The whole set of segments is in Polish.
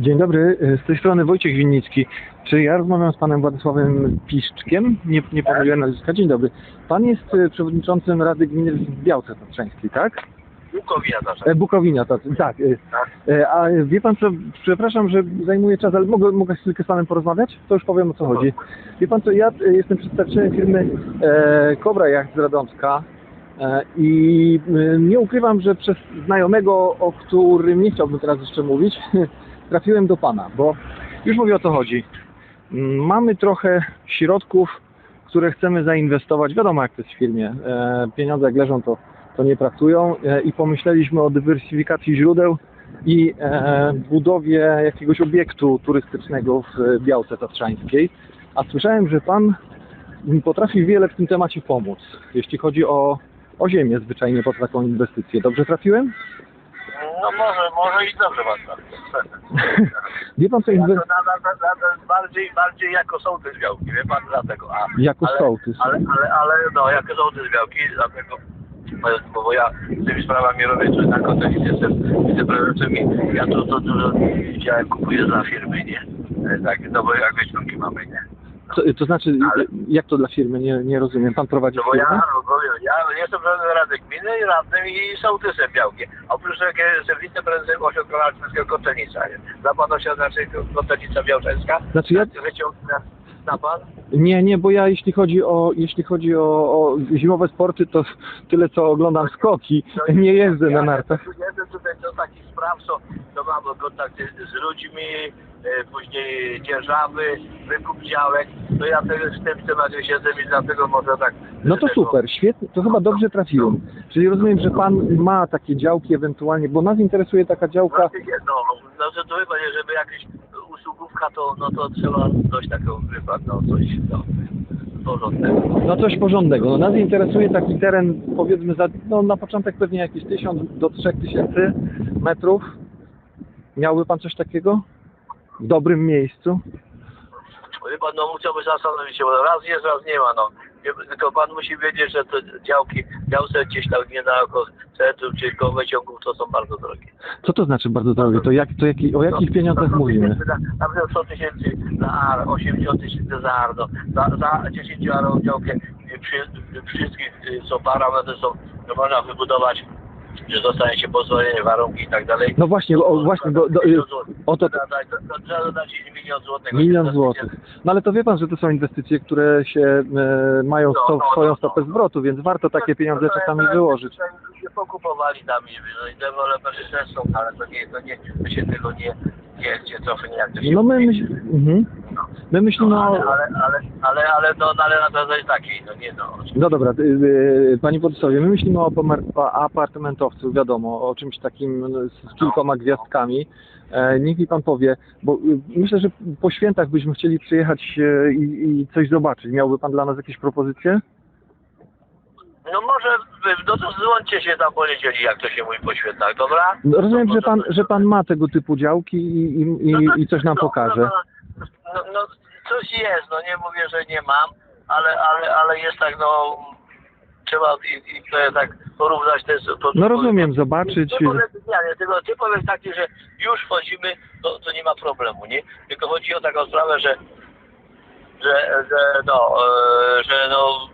Dzień dobry, z tej strony Wojciech Winnicki. Czy ja rozmawiam z panem Władysławem Piszczkiem? Nie, nie pomyliłem nazwiska. Dzień dobry. Pan jest e, przewodniczącym Rady Gminy w Białce Tatrzańskiej, tak? Bukowina zawsze. E, Bukowina, tak. tak. e, e, A wie pan co, przepraszam, że zajmuję czas, ale mogę, mogę chwilkę z panem porozmawiać? To już powiem o co chodzi. Wie pan co, ja e, jestem przedstawicielem firmy e, Cobra Yacht z Radomska e, i e, nie ukrywam, że przez znajomego, o którym nie chciałbym teraz jeszcze mówić, trafiłem do pana, bo już mówię o co chodzi. Mm, Mamy trochę środków, które chcemy zainwestować. Wiadomo jak to jest w firmie. E, pieniądze jak leżą to, to nie pracują e, i pomyśleliśmy o dywersyfikacji źródeł i e, budowie jakiegoś obiektu turystycznego w Białce Tatrzańskiej. A słyszałem, że pan potrafi wiele w tym temacie pomóc, jeśli chodzi o, o ziemię zwyczajnie pod taką inwestycję. Dobrze trafiłem? No może, może i dobrze pan. Wie pan co Ja nadal bardziej, bardziej jako sołtys białki, wie pan dlatego. A, Jako ale, sołtys. Ale, ale, ale no, jako sołtys białki, dlatego bo, bo ja z tymi sprawami robię coś na kontekście, jestem wiceprezesem i ja to, to dużo widziałem, kupuję dla firmy, nie? E, Tak, no bo jak wyciągi mamy, nie? To, to znaczy, Ale- jak to dla firmy? Nie, nie rozumiem. Pan prowadzi No bo ja, firmę? no bo ja jestem prezesem Rady Gminy i radnym i sołtysem Białki. Oprócz tego jestem wiceprezesem Ośrodka Narciarskiego Kotlenica. Dla pana się znaczy Kotlenica Białczeńska. Znaczy ja- pan. Nie, nie, bo ja jeśli chodzi o jeśli chodzi o, o zimowe sporty, to tyle co oglądam skoki, nie jeżdżę na nartach. Ja jestem tutaj do takich spraw, co, co mam kontakty z ludźmi, e, później dzierżawy, wykup działek. To ja też w tym temacie siedzę i dlatego może tak... No to super, świetnie, to chyba dobrze trafiłem. Czyli rozumiem, że pan ma takie działki ewentualnie, bo nas interesuje taka działka, Znaczy no, no to, chyba żeby jakaś usługówka, to, no to trzeba coś takiego, pan, no coś, no, porządnego. no coś porządnego. No nas interesuje taki teren, powiedzmy, za, no na początek pewnie jakieś 1000 do 3000 metrów. Miałby pan coś takiego? W dobrym miejscu? Wie pan, no musiałby zastanowić się, bo raz jest, raz nie ma, no. Tylko pan musi wiedzieć, że te działki, działce gdzieś tam niedaleko centrum, czy koło wyciągów, to są bardzo drogie. Co to znaczy bardzo drogie? To jak, to jaki, o jakich No, pieniądzach no, mówimy? Na, na przykład 100 tysięcy za ar, 80 tysięcy za ar, no. Za, za 10 arą działkę y, przy, wszystkich, y, co parametry są, można wybudować, że dostanie się pozwolenie, warunki i tak dalej. No właśnie, o, właśnie, do, do, o to, Trzeba dodać milion złotych. Milion złotych. No ale to wie pan, że to są inwestycje, które się e, mają No, sto, no, swoją no, stopę no. zwrotu, więc warto takie pieniądze czasami wyłożyć. Nie pokupowali tam i no i deweloperzy też są, ale to nie, to nie, to się tego nie, nie, nie cofnie, jak to się No my, myśl, mhm. my myślimy no, o... ale, ale, ale, ale, ale, no, no, ale na zasadzie takiej, no nie no. No dobra, y, y, Panie Władysławie, my myślimy o apartamentowcu, wiadomo, o czymś takim no, z kilkoma gwiazdkami. E, niech mi Pan powie, bo y, myślę, że po świętach byśmy chcieli przyjechać i, i coś zobaczyć. Miałby Pan dla nas jakieś propozycje? No może, no to złączcie się tam poniedzieli, jak to się mówi po świętach, dobra? No, Rozumiem, No, że pan, że pan ma tego typu działki i, i, No i, coś nam pokaże. No, no, no, coś jest, no nie mówię, że nie mam, ale, ale, ale jest tak, no trzeba i, i tak porównać te... To, No rozumiem, zobaczyć. Ty powiedz, nie, nie, tylko ty powiedz taki, że już wchodzimy, to, to nie ma problemu, nie? Tylko chodzi o taką sprawę, że że, że no, e, że no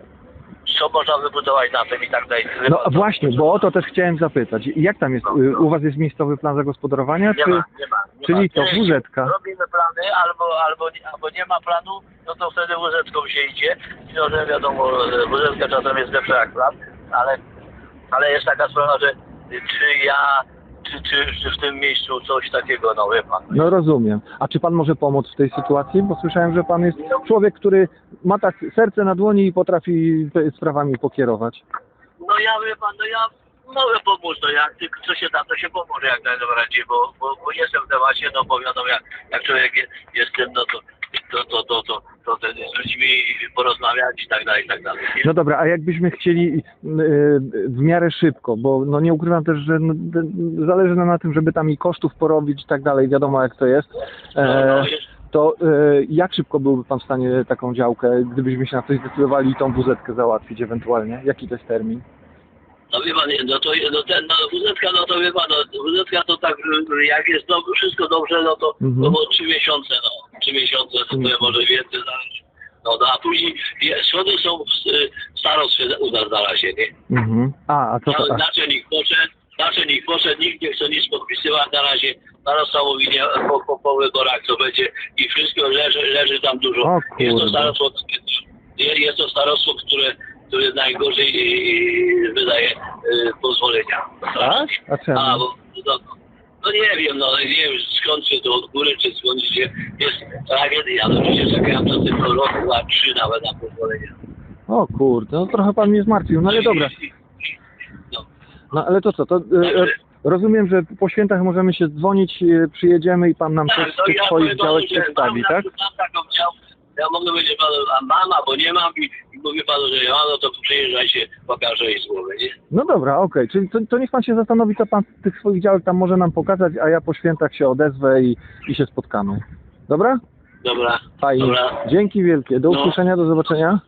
co można wybudować na tym i tak dalej. No właśnie, bo o to też chciałem zapytać. Jak tam jest? y, U Was jest miejscowy plan zagospodarowania? Nie Czy... ma, nie ma. Nie czyli ma. to WZ-ka. Robimy plany, albo, albo, nie- albo nie ma planu, no to wtedy WZ-ką się idzie. No, że wiadomo, WZ czasem jest lepsza jak plan, ale, ale jest taka sprawa, że czy ja, czy, czy, czy w tym miejscu coś takiego, no wie pan. No rozumiem. A czy Pan może pomóc w tej sytuacji? Bo słyszałem, że Pan jest człowiek, który ma tak serce na dłoni i potrafi te- sprawami pokierować. No ja wie pan, no ja mogę pomóc, no jak tylko co się da, to się pomoże jak najbardziej, bo, bo, bo jestem w temacie, no bo wiadomo, jak, jak człowiek jest, jest tym, no to to, to, to, to, to, to z ludźmi porozmawiać i tak dalej, i tak dalej. No dobra, a jakbyśmy chcieli y, w miarę szybko, bo no nie ukrywam też, że no, zależy nam na tym, żeby tam i kosztów porobić i tak dalej, wiadomo jak to jest. No, E, no, jest, to e, jak szybko byłby Pan w stanie taką działkę, gdybyśmy się na coś zdecydowali i tą wuzetkę załatwić ewentualnie? Jaki to jest termin? No wie pan, no to no ten, no WZ, no to wie pan, no WZ to tak, jak jest wszystko dobrze, no to, no bo trzy miesiące, no, trzy miesiące, to Mhm. może więcej zależy. No, no a później schody są w y, starostwie u nas na razie, nie? Mhm. A, a co to? No, A, naczelnik poszedł, naczelnik poszedł, nikt nie chce nic podpisywać na razie. Starosta mówi nie, po, po, po wyborach co będzie i wszystko leży, leży tam dużo. O jest to starostwo, jest to starostwo, które, które najgorzej y, wydaje y, pozwolenia. tak? A czemu? A, nie wiem, no nie wiem skąd się to od góry, czy skąd się jest tragedia. No przecież czekałem do tylko rok, dwa, trzy nawet na pozwolenia. O kurde, no trochę pan mnie zmartwił, no ale dobra. No. No ale to co, to e, e, rozumiem, że po świętach możemy się dzwonić, e, przyjedziemy i pan nam coś z tych swoich działek przedstawi, tak? Mam taką działkę, ja mogę powiedzieć panu, a mam, albo nie mam i, i mówię panu, że ja mam, no to przyjeżdżajcie, pokażę jej słowo, nie? No dobra, okej, czyli to, to niech pan się zastanowi, co pan z tych swoich działek tam może nam pokazać, a ja po świętach się odezwę i, i się spotkamy. Dobra? Dobra, Fajnie. dobra. Dzięki wielkie, do No. usłyszenia, do zobaczenia.